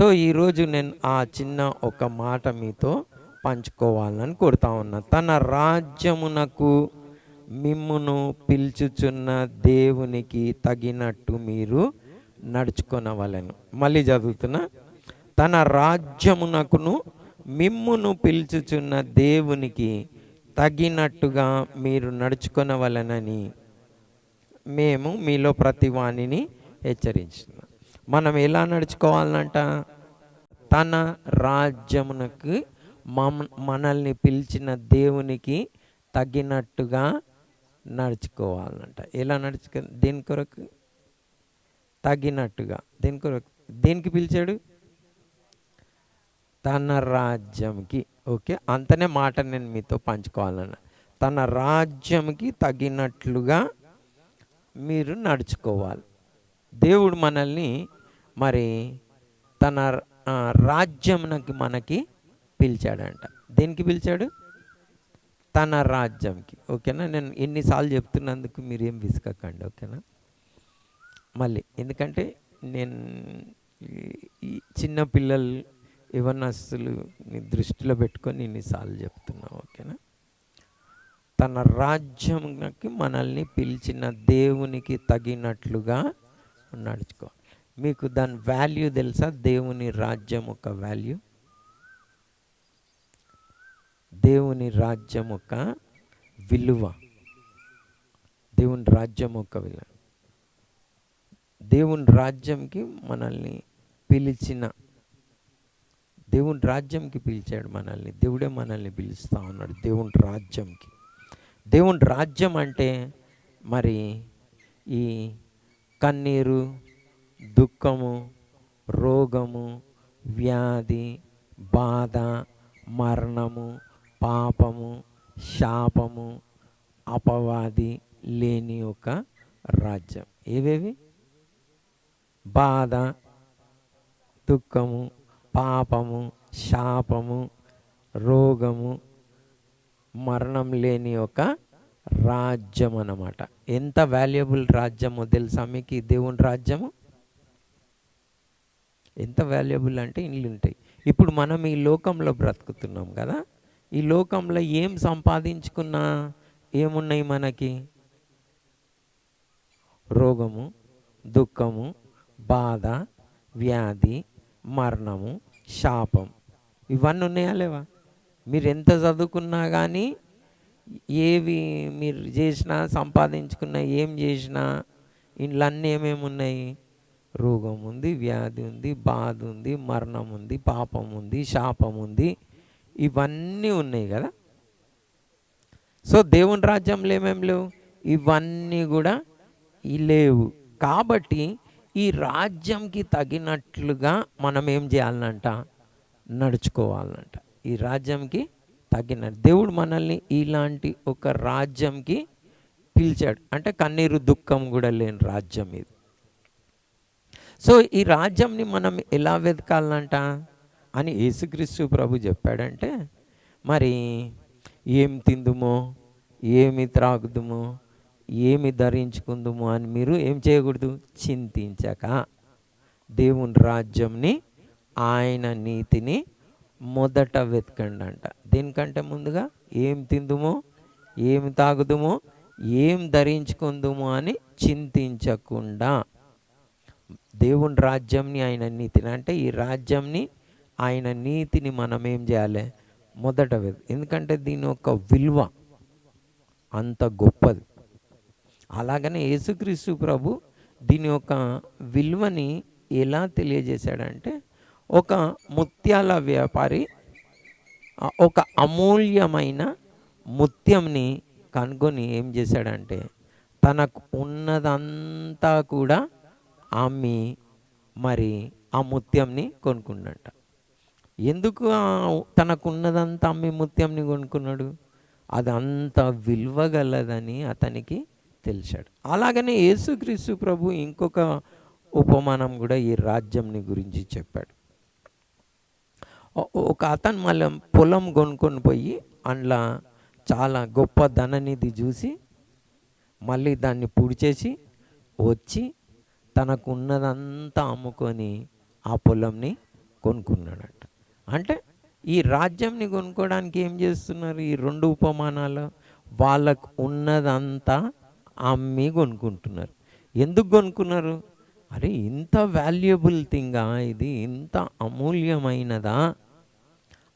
So ఈరోజు నేను ఆ చిన్న ఒక మాట మీతో పంచుకోవాలని కోరుతా ఉన్నా. తన రాజ్యమునకు మిమ్మును పిలుచుచున్న దేవునికి తగినట్టు మీరు నడుచుకొనవలెను. మళ్ళీ చదువుతున్నా. తన రాజ్యమునకును మిమ్మును పిలుచుచున్న దేవునికి తగినట్టుగా మీరు నడుచుకొనవలెనని మేము మీలో ప్రతి వాణిని హెచ్చరించిన మనం ఎలా నడుచుకోవాలంట? తన రాజ్యమునకు మమ మనల్ని పిలిచిన దేవునికి తగినట్టుగా నడుచుకోవాలంట. ఎలా నడుచుకో దేని కొరకు? తగినట్టుగా. దేని కొరకు? దేనికి పిలిచాడు? తన రాజ్యంకి ఓకే అంతనే మాట నేను మీతో పంచుకోవాలన్న. తన రాజ్యంకి తగినట్లుగా మీరు నడుచుకోవాలి. దేవుడు మనల్ని మరి తన రాజ్యం మనకి పిలిచాడంట. దేనికి పిలిచాడు? తన రాజ్యంకి. ఓకేనా? నేను ఎన్నిసార్లు చెప్తున్నందుకు మీరు ఏం విసుకకండి ఓకేనా? మళ్ళీ ఎందుకంటే నేను ఈ- ఈ చిన్న పిల్లలు యవనస్తులు దృష్టిలో పెట్టుకొని ఇన్నిసార్లు చెప్తున్నా ఓకేనా? తన రాజ్యంకి మనల్ని పిలిచిన దేవునికి తగినట్లుగా నడుచుకో. మీకు దాని వాల్యూ తెలుసా? దేవుని రాజ్యం ఒక వాల్యూ దేవుని రాజ్యం ఒక విలువ. దేవుని రాజ్యం ఒక విలువ. దేవుని రాజ్యంకి మనల్ని పిలిచిన దేవుని రాజ్యంకి పిలిచాడు మనల్ని. దేవుడే మనల్ని పిలుస్తూ ఉన్నాడు దేవుని రాజ్యంకి. దేవుని రాజ్యం అంటే మరి ఈ కన్నీరు దుఃఖము రోగము వ్యాధి బాధ మరణము పాపము శాపము అపవాది లేని ఒక రాజ్యం. ఏవేవి? బాధ దుఃఖము పాపము శాపము రోగము మరణం లేని ఒక రాజ్యం అన్నమాట ఎంత వాల్యుబుల్ రాజ్యమో తెలుసా మీకు? దేవుని రాజ్యము? ఎంత వాల్యుబుల్ అంటే ఇల్లు ఉంటాయి. ఇప్పుడు మనం ఈ లోకంలో బ్రతుకుతున్నాం కదా ఈ లోకంలో ఏం సంపాదించుకున్నా ఏమున్నాయి మనకి? రోగము దుఃఖము బాధ వ్యాధి మరణము శాపం. ఇవన్నీ ఉన్నాయా లేవా? మీరు ఎంత చదువుకున్నా కానీ ఏవి మీరు చేసినా సంపాదించుకున్నా ఏం చేసినా ఇంట్లో అన్నీ ఏమేమి ఉన్నాయి? రోగం ఉంది వ్యాధి ఉంది బాధ ఉంది మరణం ఉంది పాపం ఉంది శాపం ఉంది ఇవన్నీ ఉన్నాయి కదా. సో దేవుని రాజ్యంలో ఏమేమి లేవు? ఇవన్నీ కూడా లేవు. కాబట్టి ఈ రాజ్యంకి తగినట్లుగా మనం ఏం చేయాలనంట నడుచుకోవాలనంట ఈ రాజ్యంకి తగిన దేవుడు మనల్ని ఇలాంటి ఒక రాజ్యంకి పిలిచాడు. అంటే కన్నీరు దుఃఖం కూడా లేని రాజ్యం ఇది. సో ఈ రాజ్యంని మనం ఎలా వెతకాలంట అని యేసుక్రీస్తు ప్రభు చెప్పాడంటే మరి ఏం తిందుమో ఏమి త్రాగుదుమో ఏమి ధరించుకుందుమో అని మీరు ఏం చేయకూడదు? చింతించక. దేవుని రాజ్యంని ఆయన నీతిని మొదట వెతకండి అంట దీనికంటే ముందుగా ఏం తిందుమో ఏమి తాగుదుమో ఏం ధరించుకుందుమో అని చింతించకుండా దేవుని రాజ్యంని ఆయన నీతిని అంటే ఈ రాజ్యంని ఆయన నీతిని మనం ఏం చేయాలి? మొదట ఎందుకంటే దీని యొక్క విలువ అంత గొప్పది. అలాగనే యేసుక్రీస్తు ప్రభు దీని యొక్క విలువని ఎలా తెలియజేశాడంటే ఒక ముత్యాల వ్యాపారి ఒక అమూల్యమైన ముత్యంని కనుగొని ఏం చేశాడంటే తనకు ఉన్నదంతా కూడా అమ్మి మరి ఆ ముత్యంని కొనుక్కున్నట ఎందుకు తనకున్నదంతా అమ్మి ముత్యంని కొనుక్కున్నాడు? అది అంత విలువగలదని అతనికి తెలిసాడు అలాగనే యేసుక్రీస్తు ప్రభు ఇంకొక ఉపమానం కూడా ఈ రాజ్యంని గురించి చెప్పాడు. ఒక అతను మళ్ళీ పొలం కొనుక్కొని పోయి అందులో చాలా గొప్ప ధననిధి చూసి మళ్ళీ దాన్ని పుడిచేసి వచ్చి తనకున్నదంతా అమ్ముకొని ఆ పొలంని కొనుక్కున్నాడంట. అంటే ఈ రాజ్యంని కొనుక్కోవడానికి ఏం చేస్తున్నారు? ఈ రెండు ఉపమానాలు వాళ్ళకు ఉన్నదంతా అమ్మి కొనుక్కుంటున్నారు. ఎందుకు కొనుక్కున్నారు? అరే ఇంత వాల్యుబుల్ థింగా ఇది ఇంత అమూల్యమైనదా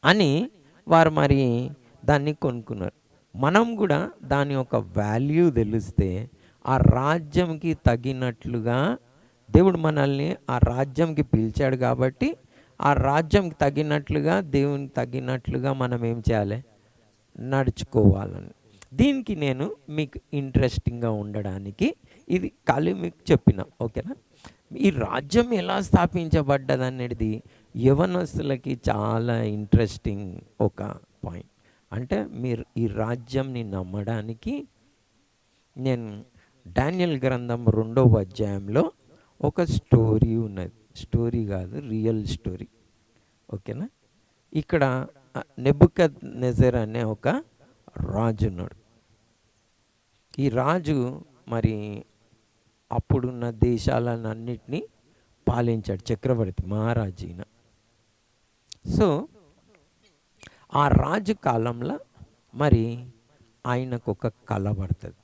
అని వారు మరి దాన్ని కొనుక్కున్నారు. మనం కూడా దాని యొక్క వాల్యూ తెలిస్తే ఆ రాజ్యంకి తగినట్లుగా దేవుడు మనల్ని ఆ రాజ్యంకి పిలిచాడు కాబట్టి ఆ రాజ్యంకి తగినట్లుగా దేవునికి తగినట్లుగా మనం ఏం చేయాలి? నడుచుకోవాలని. దీనికి నేను మీకు ఇంట్రెస్టింగ్గా ఉండడానికి ఇది ఖాళీ మీకు చెప్పిన ఓకేనా? ఈ రాజ్యం ఎలా స్థాపించబడ్డది అనేది యవనస్తులకి చాలా ఇంట్రెస్టింగ్ ఒక పాయింట్. అంటే మీరు ఈ రాజ్యంని నమ్మడానికి నేను డానియల్ గ్రంథం రెండవ అధ్యాయంలో ఒక స్టోరీ ఉన్నది. స్టోరీ కాదు రియల్ స్టోరీ. ఓకేనా? ఇక్కడ నెబుకద్ నెజర్ అనే ఒక రాజు ఉన్నాడు ఈ రాజు మరి అప్పుడున్న దేశాలన్నింటినీ పాలించాడు చక్రవర్తి మహారాజీన. సో ఆ రాజు కాలంలో మరి ఆయనకు ఒక కళ పడుతుంది.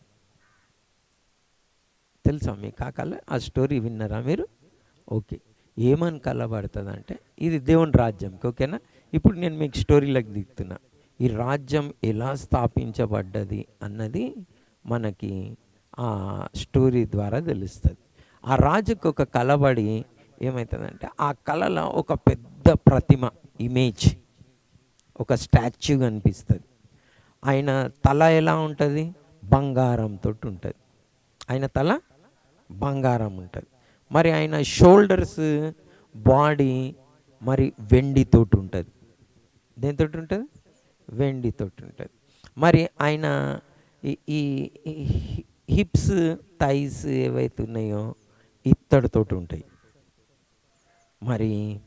తెలుసా మీకు ఆ ఆ స్టోరీ విన్నారా మీరు? ఓకే. ఏమని కలబడుతుంది అంటే ఇది దేవుని రాజ్యంకి ఓకేనా? ఇప్పుడు నేను మీకు స్టోరీలకు దిగుతున్నా. ఈ రాజ్యం ఎలా స్థాపించబడ్డది అన్నది మనకి ఆ స్టోరీ ద్వారా తెలుస్తుంది. ఆ రాజుకు ఒక కలబడి ఏమవుతుందంటే ఆ కళలో ఒక పెద్ద ప్రతిమ ఇమేజ్ ఒక స్టాచ్యూ కనిపిస్తుంది. ఆయన తల ఎలా ఉంటుంది? బంగారంతో ఉంటుంది. ఆయన తల బంగారం ఉంటుంది. మరి ఆయన షోల్డర్స్ బాడీ మరి వెండితోటి ఉంటుంది. దేనితో ఉంటుంది? వెండితోటి ఉంటుంది. మరి ఆయన ఈ హిప్స్ థైస్ ఏవైతే ఉన్నాయో ఇత్తడితోటి ఉంటాయి. మరి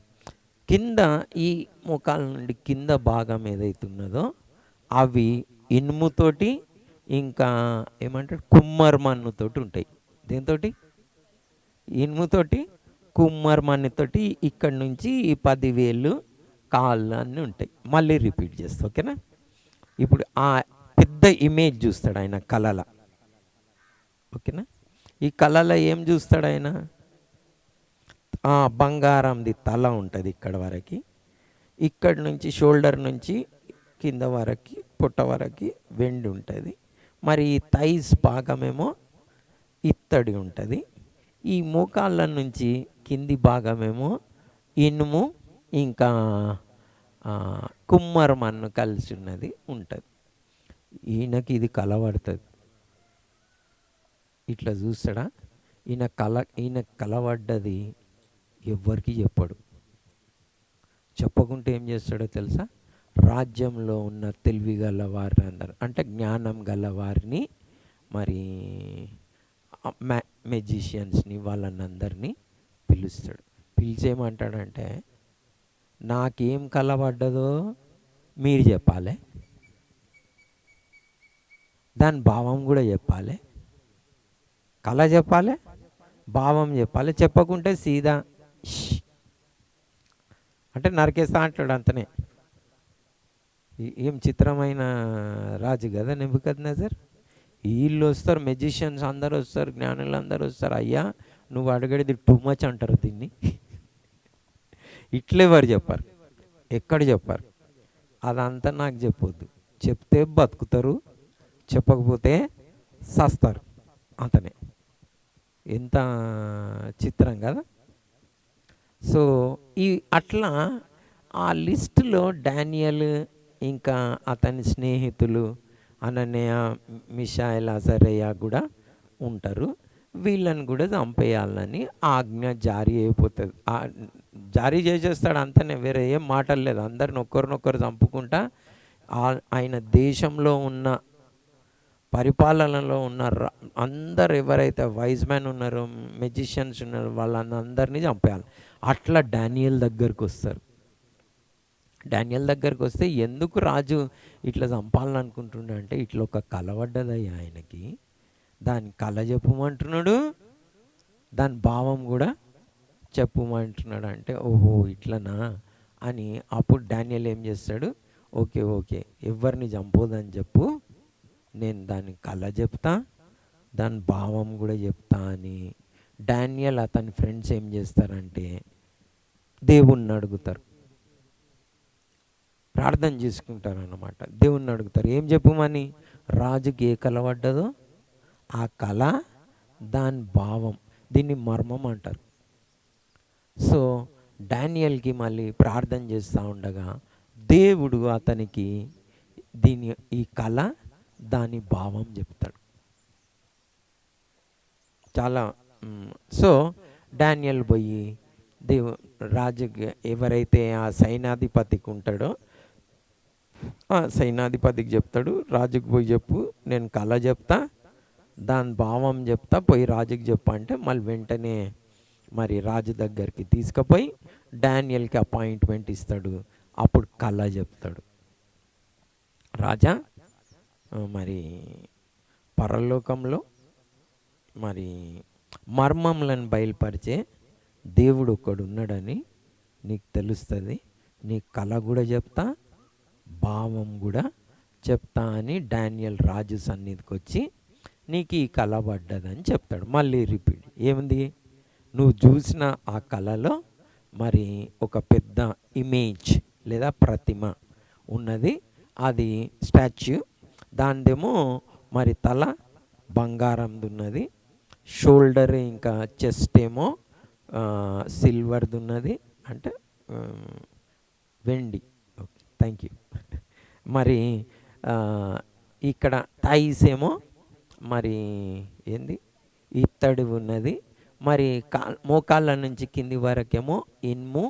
కింద ఈ ముఖాల నుండి కింద భాగం ఏదైతే ఉన్నదో అవి ఇనుముతోటి ఇంకా ఏమంటారు? కుమ్మర్ మన్నుతోటి ఉంటాయి. దేంతోటి ఇనుముతోటి కుమ్మర్ మన్నుతోటి ఇక్కడ నుంచి ఈ పదివేలు కాళ్ళు అన్నీ ఉంటాయి. మళ్ళీ రిపీట్ చేస్తా ఓకేనా? ఇప్పుడు ఆ పెద్ద ఇమేజ్ చూస్తాడు ఆయన కళల. ఓకేనా? ఈ కళలో ఏం చూస్తాడు ఆయన? బంగారంది తల ఉంటుంది ఇక్కడ వరకు. ఇక్కడ నుంచి షోల్డర్ నుంచి కింద వరకు పుట్ట వరకు వెండి ఉంటుంది. మరి ఈ థైస్ భాగమేమో ఇత్తడి ఉంటుంది. ఈ మోకాళ్ళ నుంచి కింది భాగమేమో ఇనుము ఇంకా కుమ్మరం అన్ను కలిసి ఉన్నది ఉంటుంది. ఈయనకి ఇది కలవడుతుంది. ఇట్లా చూస్తాడా? ఈయన కల ఈయన కలవడ్డది ఎవ్వరికి చెప్పడు. చెప్పకుంటే ఏం చేస్తాడో తెలుసా? రాజ్యంలో ఉన్న తెలివి గల వారిని అందరు అంటే జ్ఞానం గల వారిని మరి మెజిషియన్స్ని వాళ్ళని పిలుస్తాడు. పిలిచేయమంటాడంటే నాకేం కలబడ్డదో మీరు చెప్పాలి. దాని భావం కూడా చెప్పాలి. కళ చెప్పాలి. భావం చెప్పాలి. చెప్పకుంటే సీదా. అంటే నరికేస్తా అంటాడు అంతనే. ఏం చిత్రమైన రాజు కదా నింపికదినా సార్ వీళ్ళు వస్తారు మెజిషియన్స్ అందరూ వస్తారు జ్ఞానులు అందరూ వస్తారు. అయ్యా నువ్వు అడగడిది టూ మచ్ అంటారు దీన్ని. ఇట్లెవరు చెప్పారు? ఎక్కడ చెప్పారు? అదంతా నాకు చెప్పొద్దు. చెప్తే బతుకుతారు చెప్పకపోతే సస్తారు అతనే. ఎంత చిత్రం కదా. సో ఈ అట్లా ఆ లిస్టులో డానియల్ ఇంకా అతని స్నేహితులు అననయ మిషాయిల్ అజరయ్య కూడా ఉంటారు. వీళ్ళని కూడా చంపేయాలని ఆజ్ఞ జారీ అయిపోతుంది. జారీ చేసేస్తాడు అంతనే వేరే ఏం మాటలు లేదు. అందరిని ఒక్కరినొక్కరు చంపుకుంటా ఆ- ఆయన దేశంలో ఉన్న పరిపాలనలో ఉన్న ర- అందరు ఎవరైతే వైజ్ మ్యాన్ ఉన్నారో మెజిషియన్స్ ఉన్నారో వాళ్ళందరినీ చంపేయాలి. అట్లా డానియల్ దగ్గరికి వస్తారు. డానియల్ దగ్గరకు వస్తే ఎందుకు రాజు ఇట్లా చంపాలనుకుంటుండే అంటే ఇట్లా ఒక కల పడ్డదయ్యా ఆయనకి. దాని కళ చెప్పమంటున్నాడు దాని భావం కూడా చెప్పుమంటున్నాడు అంటే ఓహో ఇట్లనా అని అప్పుడు డానియల్ ఏం చేస్తాడు ఓకే ఓకే ఎవరిని చంపొద్దని చెప్పు నేను దాని కళ చెప్తా దాని భావం కూడా చెప్తా అని. డానియల్ అతని ఫ్రెండ్స్ ఏం చేస్తారంటే దేవుణ్ణి అడుగుతారు. ప్రార్థన చేసుకుంటారు అన్నమాట దేవుణ్ణి అడుగుతారు ఏం చెప్పమని రాజుకి ఏ కళ పడ్డదో ఆ కళ దాని భావం దీన్ని మర్మం అంటారు. సో డానియల్కి మళ్ళీ ప్రార్థన చేస్తూ ఉండగా దేవుడు అతనికి దీని ఈ కళ దాని భావం చెప్తాడు. చాలా సో డానియల్ పోయి దేవు రాజు ఎవరైతే ఆ సైనాధిపతికి ఉంటాడో సైనాధిపతికి చెప్తాడు రాజుకి పోయి చెప్పు నేను కళ చెప్తా దాని భావం చెప్తా పోయి రాజుకి చెప్పు అంటే మళ్ళీ వెంటనే మరి రాజు దగ్గరికి తీసుకుపోయి డానియల్కి అపాయింట్మెంట్ ఇస్తాడు. అప్పుడు కళ చెప్తాడు. రాజా మరి పరలోకంలో మరి మర్మములను బయలుపరిచే దేవుడు ఒకడు ఉన్నాడని నీకు తెలుస్తుంది. నీ కళ కూడా చెప్తా భావం కూడా చెప్తా అని డానియల్ రాజు సన్నిధికి వచ్చి నీకు ఈ కళ పడ్డదని చెప్తాడు. మళ్ళీ రిపీట్. ఏముంది? నువ్వు చూసిన ఆ కళలో మరి ఒక పెద్ద ఇమేజ్ లేదా ప్రతిమ ఉన్నది. అది స్టాచ్యూ. దానిదేమో మరి తల బంగారంది ఉన్నది. షోల్డర్ ఇంకా చెస్ట్ ఏమో సిల్వర్ది ఉన్నది. అంటే వెండి. Thank you. మరి ఇక్కడ థాయిస్ ఏమో మరి ఏంది? ఇత్తడి ఉన్నది. మరి కా మోకాళ్ళ నుంచి కింది వరకేమో ఇనుము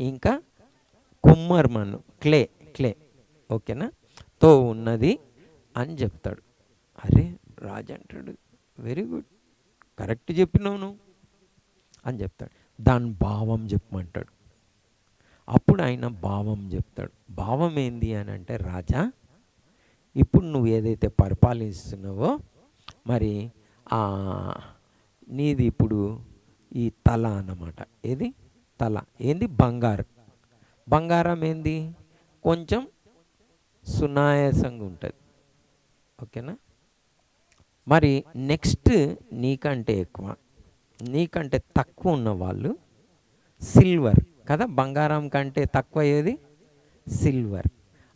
ఇంకా కుమ్మర్మన్ను క్లే క్లే ఓకేనా? తో ఉన్నది అని చెప్తాడు. అరే రాజు అంటాడు వెరీ గుడ్ కరెక్ట్ చెప్పినావు నువ్వు అని చెప్తాడు. దాని భావం చెప్పమంటాడు అప్పుడు ఆయన భావం చెప్తాడు. భావం ఏంది అని అంటే రాజా ఇప్పుడు నువ్వు ఏదైతే పరిపాలిస్తున్నావో మరి ఆ నీది ఇప్పుడు ఈ తల అన్నమాట. ఏది? తల. ఏంది? బంగారం. బంగారం ఏంది? కొంచెం సునాయాసంగా ఉంటుంది. ఓకేనా? మరి నెక్స్ట్ నీకంటే ఎక్కువ నీకంటే తక్కువ ఉన్న వాళ్ళు సిల్వర్. కదా? బంగారం కంటే తక్కువ ఏది? సిల్వర్.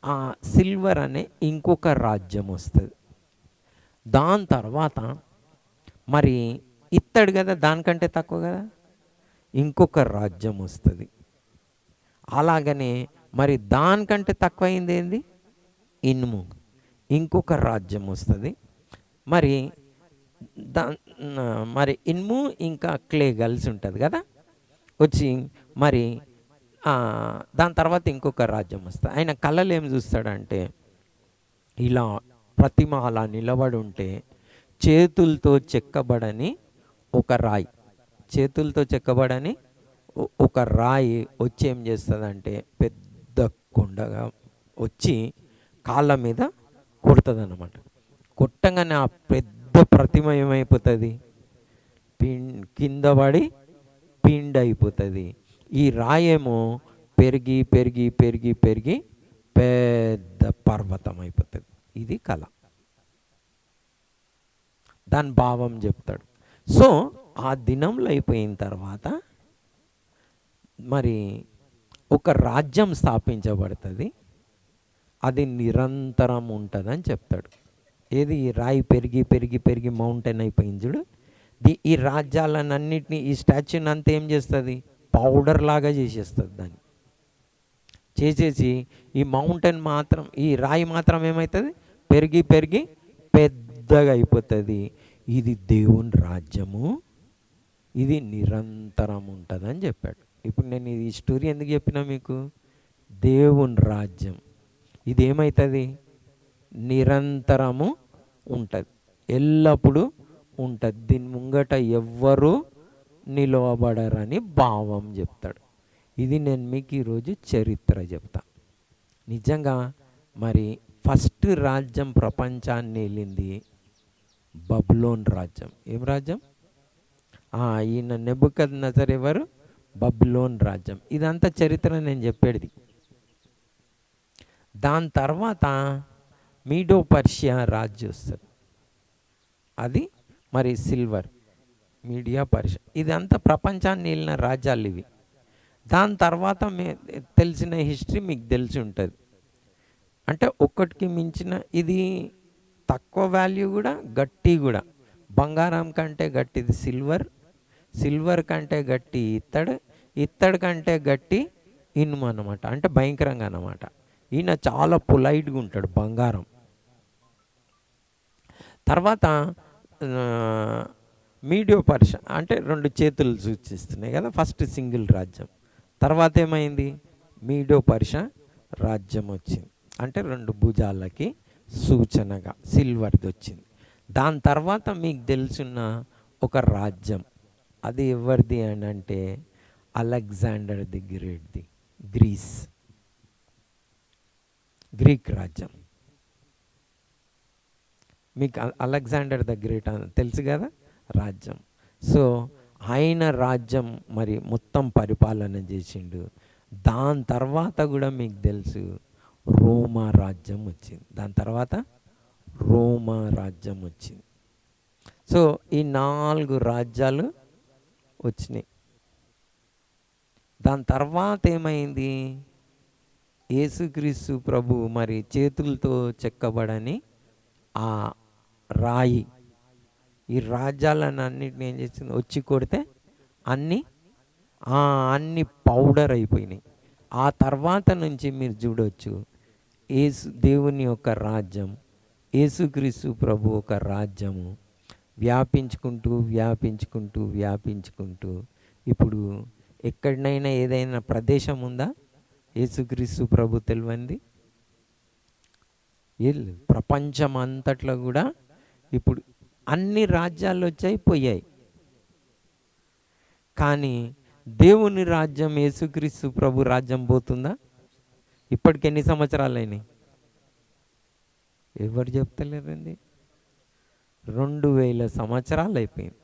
ఆ సిల్వర్ అనే ఇంకొక రాజ్యం వస్తుంది. దాని తర్వాత మరి ఇత్తడు కదా దానికంటే తక్కువ కదా? ఇంకొక రాజ్యం వస్తుంది. అలాగనే మరి దానికంటే తక్కువ అయింది ఏంది? ఇనుము. ఇంకొక రాజ్యం వస్తుంది. మరి దా మరి ఇనుము ఇంకా క్లే కలిసి ఉంటుంది కదా? వచ్చి మరి దాని తర్వాత ఇంకొక రాజ్యం వస్తుంది ఆయన కళలు ఏం చూస్తాడంటే ఇలా ప్రతిమ అలా నిలబడి ఉంటే చేతులతో చెక్కబడని ఒక రాయి. చేతులతో చెక్కబడని ఒక రాయి వచ్చి ఏం చేస్తుందంటే పెద్ద కొండగా వచ్చి కాళ్ళ మీద కొడుతుంది అనమాట కొట్టంగానే ఆ పెద్ద ప్రతిమ ఏమైపోతుంది? పిం కింద పడి పిండి అయిపోతుంది ఈ రాయేమో పెరిగి పెరిగి పెరిగి పెరిగి పెద్ద పర్వతం అయిపోతుంది ఇది కళ. దాని భావం చెప్తాడు. సో ఆ దినంలో అయిపోయిన తర్వాత మరి ఒక రాజ్యం స్థాపించబడుతుంది. అది నిరంతరం ఉంటుందని చెప్తాడు. ఏది? ఈ రాయి పెరిగి పెరిగి పెరిగి మౌంటైన్ అయిపోయింది చూడు. ఈ రాజ్యాలన్నింటినీ ఈ స్టాచ్యూని అంతా ఏం చేస్తుంది? పౌడర్ లాగా చేసేస్తుంది దాన్ని. చేసేసి ఈ మౌంటైన్ మాత్రం ఈ రాయి మాత్రం ఏమవుతుంది పెరిగి పెరిగి పెద్దగా అయిపోతుంది. ఇది దేవుని రాజ్యము. ఇది నిరంతరం ఉంటుందని చెప్పాడు. ఇప్పుడు నేను ఈ స్టోరీ ఎందుకు చెప్పినా మీకు? దేవుని రాజ్యం. ఇది ఏమవుతుంది నిరంతరము ఉంటుంది. ఎల్లప్పుడూ ఉంటుంది. దీని ముంగట ఎవ్వరూ నిలవబడరని భావం చెప్తాడు. ఇది నేను మీకు ఈరోజు చరిత్ర చెప్తా. నిజంగా మరి ఫస్ట్ రాజ్యం ప్రపంచాన్ని వెళ్ళింది బబ్లోన్ రాజ్యం. ఏం రాజ్యం? ఈయన నెబుకద్ నజర్ ఎవరు? బబ్లోన్ రాజ్యం. ఇదంతా చరిత్ర నేను చెప్పేది. దాని తర్వాత మీడో పర్షియా రాజ్యం వస్తుంది. అది మరి సిల్వర్. మీడియా పర్షియా ఇదంతా ప్రపంచాన్ని వెళ్ళిన రాజ్యాలు ఇవి. దాని తర్వాత మీ తెలిసిన హిస్టరీ మీకు తెలిసి ఉంటుంది. అంటే ఒక్కటికి మించిన ఇది తక్కువ వాల్యూ కూడా గట్టి కూడా. బంగారం కంటే గట్టిది సిల్వర్ సిల్వర్ కంటే గట్టి ఇత్తడు ఇత్తడి కంటే గట్టి ఇనుము అనమాట అంటే భయంకరంగా అనమాట ఈయన చాలా పొలైట్గా ఉంటాడు బంగారం. తర్వాత మీడియో పర్ష అంటే రెండు చేతులు సూచిస్తున్నాయి కదా ఫస్ట్ సింగిల్ రాజ్యం. తర్వాత ఏమైంది? మీడియో పర్ష రాజ్యం వచ్చింది. అంటే రెండు భుజాలకి సూచనగా సిల్వర్ది వచ్చింది. దాని తర్వాత మీకు తెలుసున్న ఒక రాజ్యం అది ఎవరిది అని అంటే అలెగ్జాండర్ ది గ్రేట్ది గ్రీస్. గ్రీక్ రాజ్యం. మీకు అలెగ్జాండర్ ద గ్రేట్ అని తెలుసు కదా? రాజ్యం. సో ఆయన రాజ్యం మరి మొత్తం పరిపాలన చేసిండు. దాని తర్వాత కూడా మీకు తెలుసు రోమా రాజ్యం వచ్చింది. దాని తర్వాత రోమా రాజ్యం వచ్చింది. సో ఈ నాలుగు రాజ్యాలు వచ్చినాయి. దాని తర్వాత ఏమైంది? యేసుక్రీస్తు ప్రభు మరి చేతులతో చెక్కబడని ఆ రాయి ఈ రాజ్యాలను అన్నిటిని ఏం చేసింది? వచ్చి కొడితే అన్నీ అన్ని పౌడర్ అయిపోయినాయి. ఆ తర్వాత నుంచి మీరు చూడొచ్చు ఏసు దేవుని యొక్క రాజ్యం ఏసుక్రీస్తు ప్రభు ఒక రాజ్యము. వ్యాపించుకుంటూ వ్యాపించుకుంటూ వ్యాపించుకుంటూ ఇప్పుడు ఎక్కడనైనా ఏదైనా ప్రదేశం ఉందా? ఏసుక్రీస్తు ప్రభు తెలివంది? ప్రపంచం అంతట్లో కూడా ఇప్పుడు అన్ని రాజ్యాలు వచ్చాయి పోయాయి కానీ దేవుని రాజ్యం యేసుక్రీస్తు ప్రభు రాజ్యం పోతుందా? ఇప్పటికి ఎన్ని సంవత్సరాలు అయినాయి ఎవరు చెప్తలేరండి? రెండు వేల సంవత్సరాలు అయిపోయింది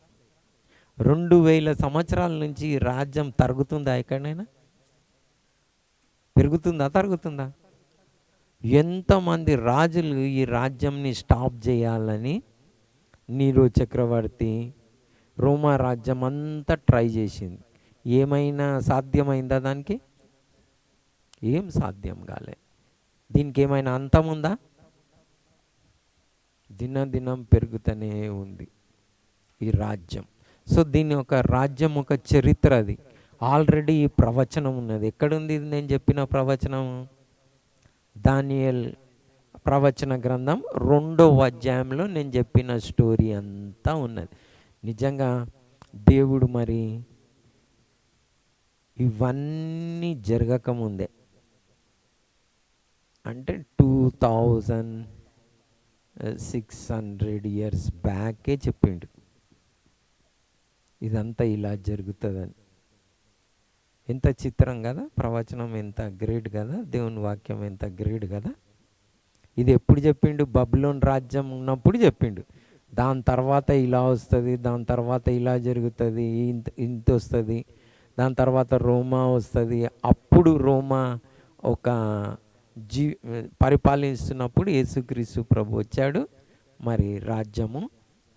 రెండు వేల సంవత్సరాల నుంచి ఈ రాజ్యం తరుగుతుందా ఎక్కడైనా? పెరుగుతుందా తరుగుతుందా? ఎంతమంది రాజులు ఈ రాజ్యంని స్టాప్ చేయాలని నీరో చక్రవర్తి రోమా రాజ్యం అంతా ట్రై చేసింది. ఏమైనా సాధ్యమైందా దానికి? ఏం సాధ్యం కాలే. దీనికి ఏమైనా అంతం ఉందా? దినదినం పెరుగుతూనే ఉంది ఈ రాజ్యం. సో దీని ఒక రాజ్యం ఒక చరిత్ర అది. ఆల్రెడీ ఈ ప్రవచనం ఉన్నది. ఎక్కడుంది నేను చెప్పిన ప్రవచనం దానియల్ ప్రవచన గ్రంథం రెండవ అధ్యాయంలో నేను చెప్పిన స్టోరీ అంతా ఉన్నది. నిజంగా దేవుడు మరి ఇవన్నీ జరగకముందే. అంటే two thousand six hundred years బ్యాకే చెప్పిండు. ఇదంతా ఇలా జరుగుతుందని. ఎంత చిత్రం కదా? ప్రవచనం ఎంత గ్రేట్ కదా? దేవుని వాక్యం ఎంత గ్రేట్ కదా? ఇది ఎప్పుడు చెప్పిండు? బబులోన్ రాజ్యం ఉన్నప్పుడు చెప్పిండు. దాని తర్వాత ఇలా వస్తుంది దాని తర్వాత ఇలా జరుగుతుంది ఇంత ఇంత వస్తుంది దాని తర్వాత రోమా వస్తుంది. అప్పుడు రోమా ఒక జీ పరిపాలిస్తున్నప్పుడు యేసుక్రీస్తు ప్రభు వచ్చాడు మరి రాజ్యము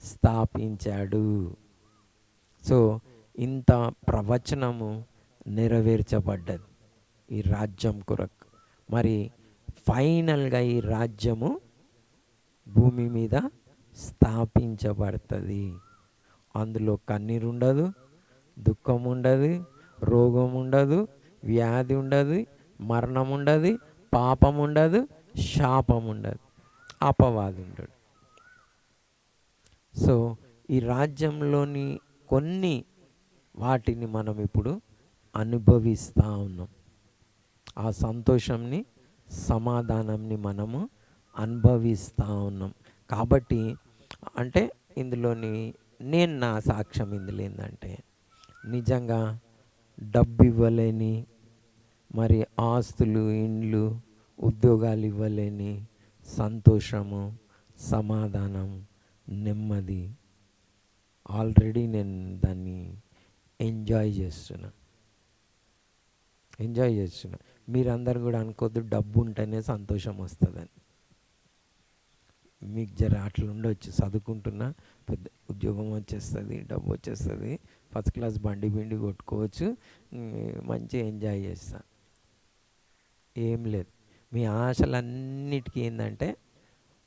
స్థాపించాడు. సో ఇంత ప్రవచనము నెరవేర్చబడ్డది ఈ రాజ్యం కొరకు. మరి ఫైనల్గా ఈ రాజ్యము భూమి మీద స్థాపించబడుతుంది. అందులో కన్నీరు ఉండదు దుఃఖం ఉండదు రోగం ఉండదు వ్యాధి ఉండదు మరణం ఉండదు పాపం ఉండదు శాపం ఉండదు అపవాది ఉండడు. సో ఈ రాజ్యంలోని కొన్ని వాటిని మనం ఇప్పుడు అనుభవిస్తూ ఉన్నాం. ఆ సంతోషంని సమాధానంని మనము అనుభవిస్తూ ఉన్నాం. కాబట్టి అంటే ఇందులోని నేను నా సాక్ష్యం ఇందులో ఏంటంటే నిజంగా డబ్బు ఇవ్వలేని మరి ఆస్తులు ఇండ్లు ఉద్యోగాలు ఇవ్వలేని సంతోషము సమాధానం నెమ్మది. ఆల్రెడీ నేను దాన్ని ఎంజాయ్ చేస్తున్నా. ఎంజాయ్ చేస్తున్నా. మీరందరూ కూడా అనుకోద్దు డబ్బు ఉంటేనే సంతోషం వస్తుందని. మీకు జర అట్లా ఉండొచ్చు చదువుకుంటున్నా పెద్ద ఉద్యోగం వచ్చేస్తుంది డబ్బు వచ్చేస్తుంది ఫస్ట్ క్లాస్ బండి బిండి కొట్టుకోవచ్చు మంచిగా ఎంజాయ్ చేస్తా. ఏం లేదు. మీ ఆశలన్నిటికీ ఏంటంటే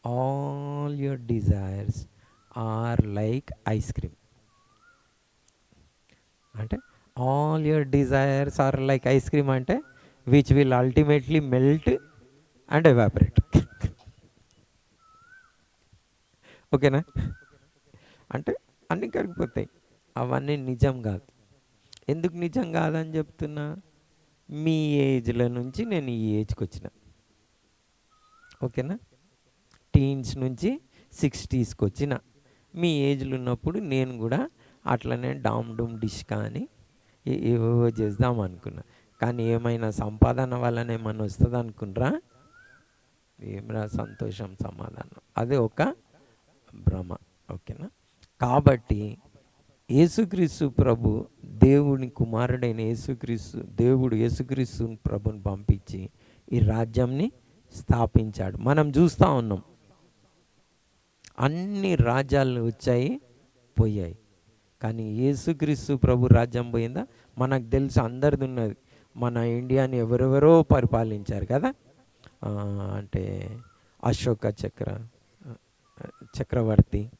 all your desires are like ice cream. అంటే all your desires are like ice cream అంటే which will ultimately melt and evaporate ఓకేనా అంటే అన్నీ కరిగిపోతాయి. అవన్నీ నిజం కాదు. ఎందుకు నిజం కాదని చెప్తున్నా? మీ ఏజ్ల నుంచి నేను ఈ ఏజ్కి వచ్చిన. ఓకేనా? టీన్స్ నుంచి సిక్స్టీస్కి వచ్చిన. మీ ఏజ్లో ఉన్నప్పుడు నేను కూడా అట్లనే డామ్ డూమ్ డిష్ కానీ ఏవో చేద్దాం అనుకున్నా. కానీ ఏమైనా సంపాదన వల్లనే ఏమైనా వస్తుంది అనుకున్నరా ఏమరా సంతోషం సమాధానం? అదే ఒక భ్రమ ఓకేనా? కాబట్టి యేసుక్రీస్తు ప్రభు దేవుని కుమారుడైన యేసుక్రీస్తు దేవుడు యేసుక్రీస్తు ప్రభుని పంపించి ఈ రాజ్యంని స్థాపించాడు. మనం చూస్తూ ఉన్నాం. అన్ని రాజ్యాలు వచ్చాయి పోయాయి. కానీ యేసుక్రీస్తు ప్రభు రాజ్యం పోయిందా? మనకు తెలుసు అందరిది ఉన్నది. మన ఇండియాని ఎవరెవరో పరిపాలించారు కదా? అంటే అశోక చక్ర చక్రవర్తి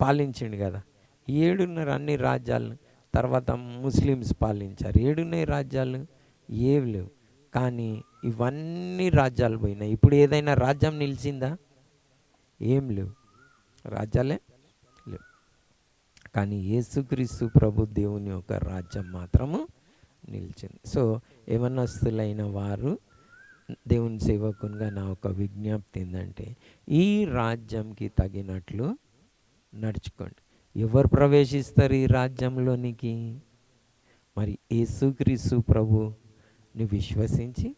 పాలించిండు కదా. ఏడున్నర అన్ని రాజ్యాలు తర్వాత ముస్లిమ్స్ పాలించారు. ఏడున్నాయి రాజ్యాలు ఏవి లేవు. కానీ ఇవన్నీ రాజ్యాలు పోయినాయి. ఇప్పుడు ఏదైనా రాజ్యం నిలిచిందా? ఏం లేవు. రాజ్యాలే లేవు. కానీ యేసుక్రీస్తు ప్రభు దేవుని యొక్క రాజ్యం మాత్రము నిలిచింది. సో యవనస్తులైన వారు దేవుని సేవకునిగా నా ఒక విజ్ఞప్తి ఏంటంటే ఈ రాజ్యంకి తగినట్లు నడుచుకోండి. ఎవరు ప్రవేశిస్తారు ఈ రాజ్యంలోనికి మరి యేసుక్రీస్తు ప్రభుని విశ్వసించి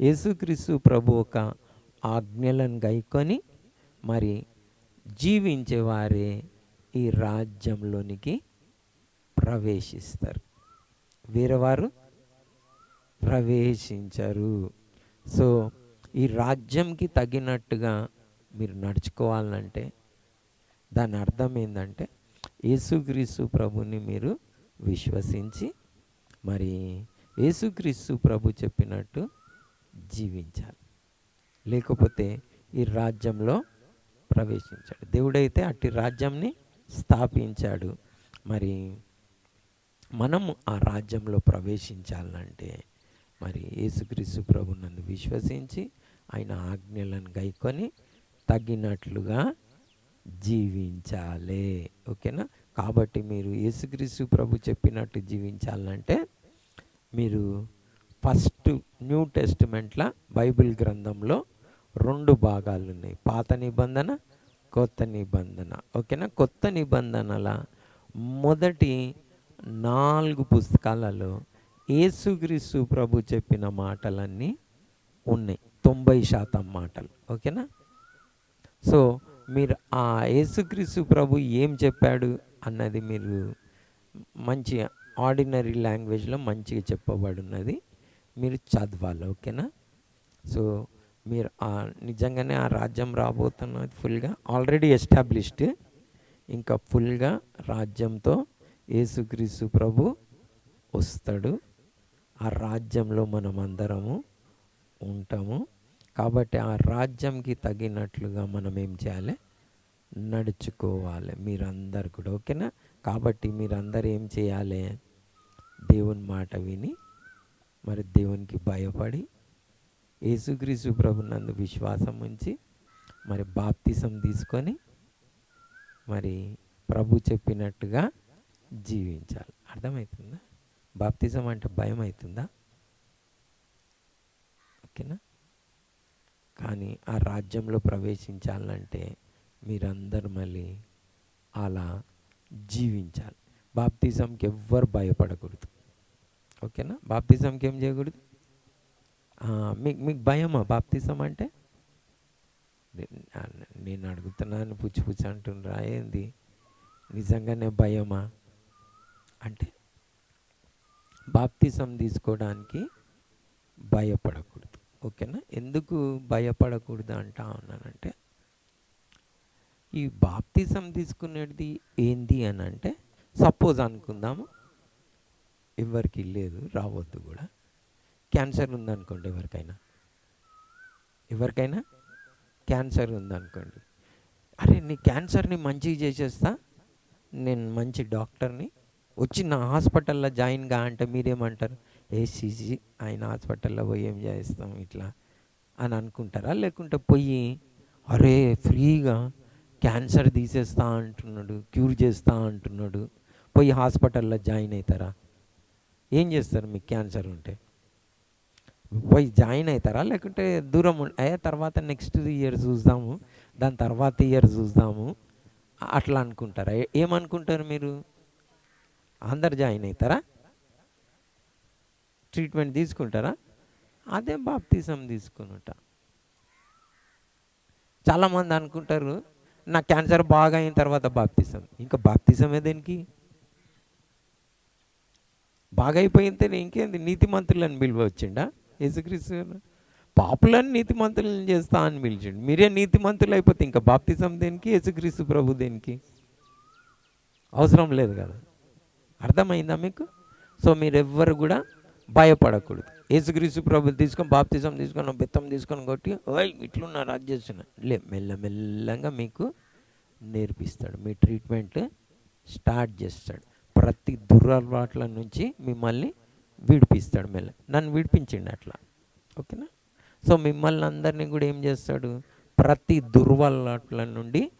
యేసుక్రీస్తు ప్రభు ఒక ఆజ్ఞలను గైకొని మరి జీవించేవారే ఈ రాజ్యంలోనికి ప్రవేశిస్తారు. వేరేవారు ప్రవేశించరు. సో ఈ రాజ్యంకి తగినట్టుగా మీరు నడుచుకోవాలంటే దాని అర్థం ఏంటంటే యేసుక్రీస్తు ప్రభుని మీరు విశ్వసించి మరి యేసుక్రీస్తు ప్రభు చెప్పినట్టు జీవించాలి. లేకపోతే ఈ రాజ్యంలో ప్రవేశించాడు. దేవుడైతే అట్టి రాజ్యంని స్థాపించాడు. మరి మనము ఆ రాజ్యంలో ప్రవేశించాలంటే మరి యేసుక్రీస్తు ప్రభు నన్ను విశ్వసించి ఆయన ఆజ్ఞలను గైకొని తగినట్లుగా జీవించాలి. ఓకేనా? కాబట్టి మీరు యేసుక్రీస్తు ప్రభు చెప్పినట్టు జీవించాలంటే మీరు ఫస్ట్ న్యూ టెస్టిమెంట్ల బైబిల్ గ్రంథంలో రెండు భాగాలు ఉన్నాయి. పాత నిబంధన కొత్త నిబంధన. ఓకేనా? కొత్త నిబంధనల మొదటి నాలుగు పుస్తకాలలో యేసుక్రీస్తు ప్రభు చెప్పిన మాటలన్నీ ఉన్నాయి. తొంభై శాతం మాటలు. ఓకేనా? సో మీరు ఆ యేసుక్రీస్తు ప్రభు ఏం చెప్పాడు అన్నది మీరు మంచి ఆర్డినరీ లాంగ్వేజ్లో మంచిగా చెప్పబడి ఉన్నది మీరు చదవాలి. ఓకేనా? సో మీరు నిజంగానే ఆ రాజ్యం రాబోతున్నది ఫుల్గా ఆల్రెడీ ఎస్టాబ్లిష్డ్. ఇంకా ఫుల్గా రాజ్యంతో యేసుక్రీస్తు ప్రభు వస్తాడు. ఆ రాజ్యంలో మనం అందరము ఉంటాము. కాబట్టి ఆ రాజ్యంకి తగినట్లుగా మనం ఏం చేయాలి? నడుచుకోవాలి. మీరందరు కూడా ఓకేనా? కాబట్టి మీరందరూ ఏం చేయాలి? దేవుని మాట విని మరి దేవునికి భయపడి యేసుక్రీస్తు ప్రభునందు విశ్వాసం ఉంచి మరి బాప్తిసం తీసుకొని మరి ప్రభు చెప్పినట్టుగా జీవించాలి. అర్థమవుతుందా బాప్తిజం అంటే భయం అవుతుందా ఓకేనా? కానీ ఆ రాజ్యంలో ప్రవేశించాలంటే మీరందరూ మళ్ళీ అలా జీవించాలి. బాప్తిజంకి ఎవ్వరు భయపడకూడదు. ఓకేనా? బాప్తిజంకి ఏం చేయకూడదు? మీకు మీకు భయమా బాప్తిజం అంటే? నేను అడుగుతున్నాను పుచ్చి పుచ్చి అంటుండ్రా ఏంది? నిజంగానే భయమా? అంటే బాప్తిసం తీసుకోవడానికి భయపడకూడదు. ఓకేనా? ఎందుకు భయపడకూడదు అంటా ఉన్నానంటే ఈ బాప్తిసం తీసుకునేది ఏంది అని అంటే సపోజ్ అనుకుందాము ఎవరికి లేదు రావద్దు కూడా. క్యాన్సర్ ఉందనుకోండి ఎవరికైనా. ఎవరికైనా? క్యాన్సర్ ఉందనుకోండి. అరే నీ క్యాన్సర్ని మంచిగా చేసేస్తా నేను మంచి డాక్టర్ని వచ్చి నా హాస్పిటల్లో జాయిన్గా అంటే మీరేమంటారు? ఏసీజీ ఆయన హాస్పిటల్లో పోయి ఏం చేస్తాం ఇట్లా అని అనుకుంటారా? లేకుంటే పోయి అరే ఫ్రీగా క్యాన్సర్ తీసేస్తా అంటున్నాడు క్యూర్ చేస్తా అంటున్నాడు పోయి హాస్పిటల్లో జాయిన్ అవుతారా ఏం చేస్తారు మీకు క్యాన్సర్ ఉంటే? పోయి జాయిన్ అవుతారా లేకుంటే దూరం ఉం- అయ్యే తర్వాత నెక్స్ట్ ఇయర్ చూద్దాము దాని తర్వాత ఇయర్ చూద్దాము అట్లా అనుకుంటారా? ఏమనుకుంటారు మీరు? అందరు జాయిన్ అవుతారా? ట్రీట్మెంట్ తీసుకుంటారా? అదే బాప్తిసం తీసుకున్నట చాలామంది అనుకుంటారు నా క్యాన్సర్ బాగా అయిన తర్వాత బాప్తిసం ఇంకా బాప్తిసం దేనికి? బాగా అయిపోయింతేనే ఇంకేంది? నీతిమంతులను పిలువ వచ్చిండా? యేసుక్రీస్తు పాపులను నీతిమంతులను చేస్తా అని పిలిచిండు. మీరే నీతిమంతులు అయిపోతే ఇంకా బాప్తిజం దేనికి? యేసుక్రీస్తు ప్రభు దేనికి? అవసరం లేదు కదా. అర్థమైందా మీకు? సో మీరెవ్వరు కూడా భయపడకూడదు. ఏసుగ్రీసు ప్రభు తీసుకొని బాప్తిజం తీసుకొని బెత్తం తీసుకొని కొట్టి ఓయ్ ఇట్లున్నారు అది చేస్తున్నా లే మెల్లమెల్లగా మీకు నేర్పిస్తాడు. మీ ట్రీట్మెంట్ స్టార్ట్ చేస్తాడు. ప్రతి దురలవాట్ల నుంచి మిమ్మల్ని విడిపిస్తాడు మెల్ల. నన్ను విడిపించండి అట్లా. ఓకేనా? సో మిమ్మల్ని అందరినీ కూడా ఏం చేస్తాడు? ప్రతి దుర్వలవాట్ల నుండి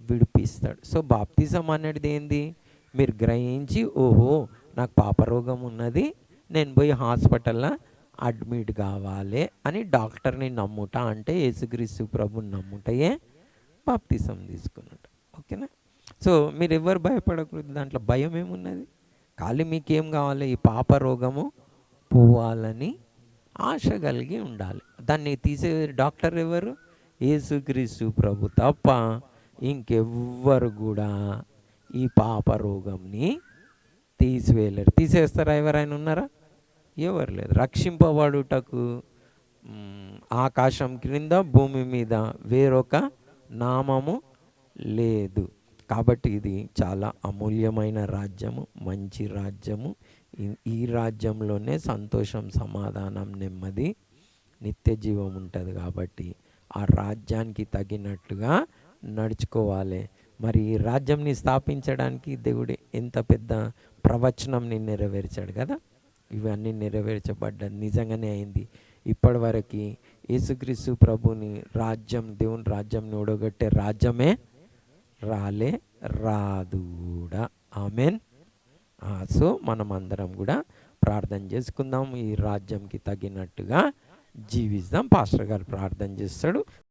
విడిపిస్తాడు. సో బాప్తిజం అనేది ఏంది? మీరు గ్రహించి ఓహో నాకు పాపరోగం ఉన్నది నేను పోయి హాస్పిటల్లో అడ్మిట్ కావాలి అని డాక్టర్ని నమ్ముట అంటే యేసుక్రీస్తు ప్రభుని నమ్ముటయే బాప్తిసం తీసుకున్నట్టు. ఓకేనా? సో మీరు ఎవరు భయపడకూడదు దాంట్లో భయం ఏమున్నది? ఖాళీ మీకేం కావాలి? ఈ పాప రోగము పోవాలని ఆశ కలిగి ఉండాలి. దాన్ని తీసే డాక్టర్ ఎవరు? యేసుక్రీస్తు ప్రభు తప్ప ఇంకెవ్వరు కూడా ఈ పాప రోగంని తీసివేయలేరు. తీసేస్తారా ఎవరైనా ఉన్నారా? ఎవరు లేదు రక్షింపబడుటకు ఆకాశం క్రింద భూమి మీద వేరొక నామము లేదు. కాబట్టి ఇది చాలా అమూల్యమైన రాజ్యము మంచి రాజ్యము. ఈ- రాజ్యంలోనే సంతోషం సమాధానం నెమ్మది నిత్య జీవం ఉంటుంది కాబట్టి ఆ రాజ్యానికి తగినట్టుగా నడుచుకోవాలి. మరి ఈ రాజ్యంని స్థాపించడానికి దేవుడు ఎంత పెద్ద ప్రవచనంని నెరవేర్చాడు కదా? ఇవన్నీ నెరవేర్చబడ్డ నిజంగానే అయింది. ఇప్పటి వరకు యేసుక్రీస్తు ప్రభుని రాజ్యం దేవుని రాజ్యంని ఓడగొట్టే రాజ్యమే రాలే రాదు కూడా. ఆమెన్. సో మనం అందరం కూడా ప్రార్థన చేసుకుందాం. ఈ రాజ్యంకి తగినట్టుగా జీవిస్తాం పాస్టర్ గారు ప్రార్థన చేస్తాడు.